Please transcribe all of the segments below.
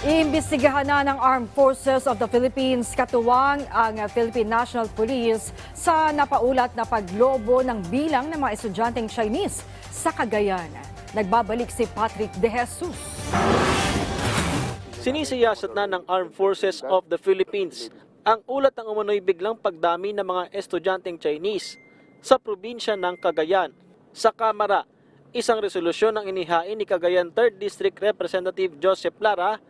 Iimbestigahan na ng Armed Forces of the Philippines katuwang ang Philippine National Police sa napaulat na paglobo ng bilang ng mga estudyanteng Chinese sa Cagayan. Nagbabalik si Patrick De Jesus. Sinisiyasat na ng Armed Forces of the Philippines ang ulat ng umano'y biglang pagdami ng mga estudyanteng Chinese sa probinsya ng Cagayan. Sa Kamara, isang resolusyon ang inihain ni Cagayan 3rd District Representative Joseph Lara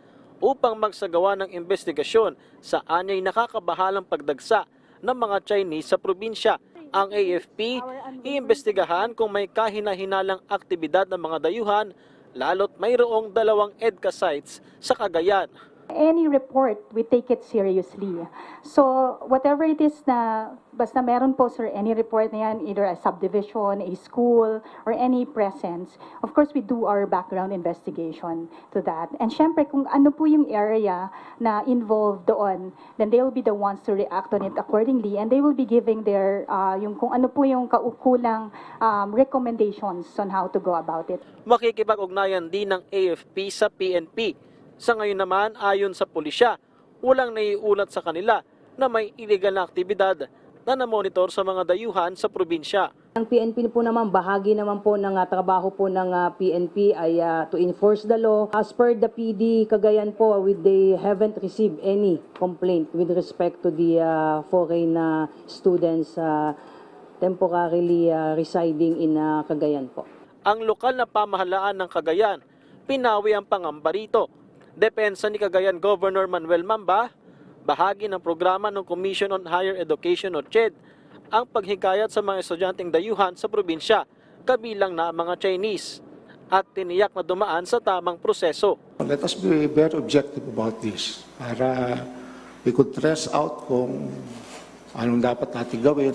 upang magsagawa ng investigasyon sa anyay nakakabahalang pagdagsa ng mga Chinese sa probinsya. Ang AFP, iimbestigahan kung may kahina-hinalang aktibidad ng mga dayuhan lalo't mayroong dalawang EDCA sites sa Cagayan. Any report, we take it seriously. So, whatever it is na, basta meron po, sir, any report na yan, either a subdivision, a school, or any presence, of course, we do our background investigation to that. And syempre, kung ano po yung area na involved doon, then they will be the ones to react on it accordingly, and they will be giving their, uh, yung kung ano po yung kaukulang um, recommendations on how to go about it. Makikipag-ugnayan din ng AFP sa PNP. Sa ngayon naman, ayon sa pulisya, walang naiulat sa kanila na may illegal na aktibidad na namonitor sa mga dayuhan sa probinsya. Ang PNP po naman, bahagi naman po ng ah, trabaho po ng ah, PNP ay ah, to enforce the law. As per the PD, Cagayan po, with they haven't received any complaint with respect to the ah, foreign ah, students ah, temporarily ah, residing in ah, Cagayan po. Ang lokal na pamahalaan ng Cagayan, pinawi ang pangamba rito. Depensa ni Cagayan Governor Manuel Mamba, bahagi ng programa ng Commission on Higher Education o CHED, ang paghikayat sa mga estudyanteng dayuhan sa probinsya, kabilang na mga Chinese, at tiniyak na dumaan sa tamang proseso. Let us be very objective about this para we could trace out kung anong dapat natin gawin.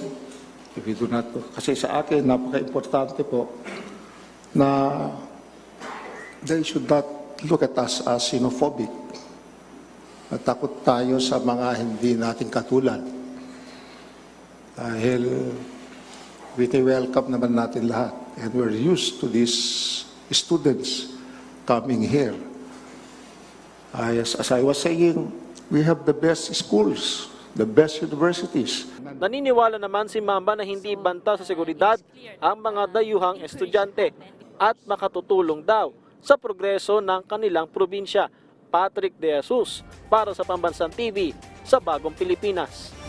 If we do not, kasi sa akin, napaka-importante po na they should not look at us as xenophobic. At takot tayo sa mga hindi natin katulad. Dahil wini-welcome naman natin lahat. And we're used to these students coming here. As, as I was saying, we have the best schools, the best universities. Naniniwala naman si Mamba na hindi banta sa seguridad ang mga dayuhang estudyante at makatutulong daw sa progreso ng kanilang probinsya. Patrick De Jesus para sa Pambansang TV sa Bagong Pilipinas.